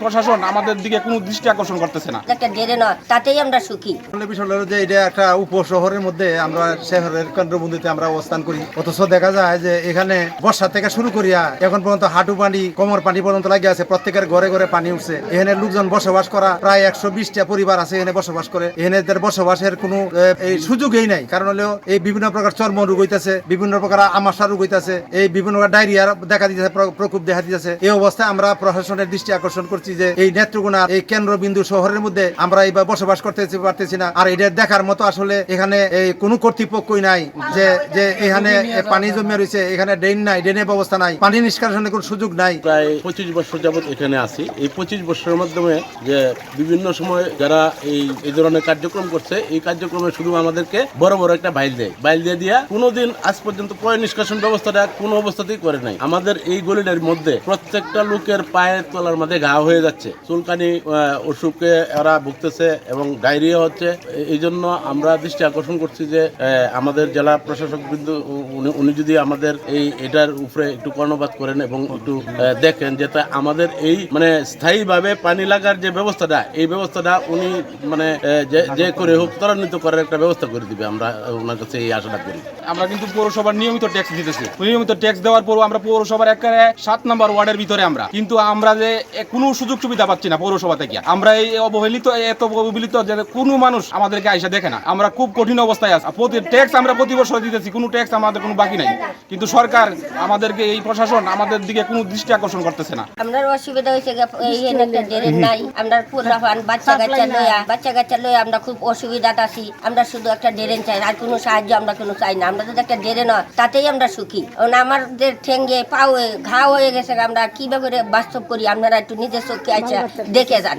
প্রশাসন আমাদের দিকে কোনো দৃষ্টি আকর্ষণ করতেছে না। একটা নয় তাতেই আমরা সুখী। বিষয় হলো যে এটা একটা উপশহরের মধ্যে আমরা শহরের কেন্দ্রবিন্দুতে আমরা অবস্থান করি। অথচ দেখা যায় যে এখানে বর্ষা থেকে শুরু করিয়া এখন পর্যন্ত হাঁটু পানি কোমর পানি পর্যন্ত লাগিয়ে আছে। প্রত্যেকের ঘরে ঘরে পানি উঠছে। এখানে লোকজন বসবাস করা প্রায় একশো বিশটা পরিবার আছে এখানে বসবাস করে। এখানে এদের বসবাসের কোনো এই সুযোগই নাই। কারণ হলেও এই বিভিন্ন প্রকার চর্ম রোগ হইতেছে বিভিন্ন প্রকার আমাশা রোগ হইতেছে। এই বিভিন্ন প্রকার ডায়রিয়া দেখা দিতেছে প্রকোপ দেখা দিতেছে এই অবস্থায় আমরা প্রশাসনের দৃষ্টি আকর্ষণ করছি যে এই নেত্রকোনা, এই কেন্দ্রবিন্দু শহরের মধ্যে আমরা এইবার বসবাস করতে পারতেছি না। আর এটা দেখার মতো আসলে এখানে এই কোনো কর্তৃপক্ষই নাই যে যে এখানে পানি জমে রয়েছে, এখানে ড্রেন নাই ড্রেনের ব্যবস্থা নাই, পানি নিষ্কাশনের কোনো সুযোগ নাই। প্রায় পঁচিশ বছর যাবত এখানে আছি। এই পঁচিশ বছরের মাধ্যমে যে বিভিন্ন সময় যারা এই এই ধরনের কার্যক্রম করছে, এই কার্যক্রমে শুধু আমাদেরকে বড় বড় একটা বাইল দেয়। বাইল দিয়ে দিয়া কোনোদিন আজ পর্যন্ত পয় নিষ্কাশন ব্যবস্থাটা কোনো অবস্থাতেই করে নাই। আমাদের এই গলিটার মধ্যে প্রত্যেকটা লোকের পায়ের তলার মধ্যে ঘা হয়ে যাচ্ছে। চুলকানি অসুখে এরা ভুগতেছে এবং ডায়রিয়া হচ্ছে। এই জন্য আমরা দৃষ্টি আকর্ষণ করছি যে আমাদের জেলা প্রশাসক বিন্দু উনি যদি আমাদের এই, এটার উপরে একটু কর্ণপাত করেন এবং একটু দেখেন যে আমাদের এই মানে স্থায়ীভাবে পানি লাগার যে ব্যবস্থাটা, এই ব্যবস্থাটা উনি মানে যে করে হোক ত্বরান্বিত করার একটা ব্যবস্থা করে দিবে। আমরা ওনার কাছে এই আশাটা করি। আমরা কিন্তু পৌরসভার নিয়মিত ট্যাক্স দিতেছি। নিয়মিত ট্যাক্স দেওয়ার পরও আমরা পৌরসভার একেবারে সাত নম্বর ওয়ার্ডের ভিতরে আমরা। কিন্তু আমরা যে কোনো সুযোগ সুবিধা পাচ্ছি না পৌরসভা থেকে। আমরা এই অবহেলিত এত অবহেলিত যে কোনো মানুষ আমাদেরকে আইসা দেখে না। আমরা খুব কঠিন অবস্থায় আছি। প্রতি ট্যাক্স আমরা প্রতি বছর দিতেছি। কোনো ট্যাক্স আমাদের কোনো বাকি নাই। কিন্তু সরকার আমাদেরকে এই প্রশাসন আমাদের দিকে কোনো দৃষ্টি আকর্ষণ করতেছে না। আমরা অসুবিধা হয়েছে নাই। আমরা পুরা পান বাচ্চা কাচ্চা লইয়া বাচ্চা কাচ্চা লইয়া আমরা খুব অসুবিধাতে আছি। আমরা শুধু একটা ডেরেন চাই আর কোনো সাহায্য আমরা কোনো চাই না। আমরা যদি একটা ডেরে নয় তাতেই আমরা সুখী। কারণ আমাদের ঠেঙ্গে পাওয়ে ঘা হয়ে গেছে আমরা কীভাবে বাস্তব করি আপনারা একটু নিজের চোখে আচ্ছা দেখে যান।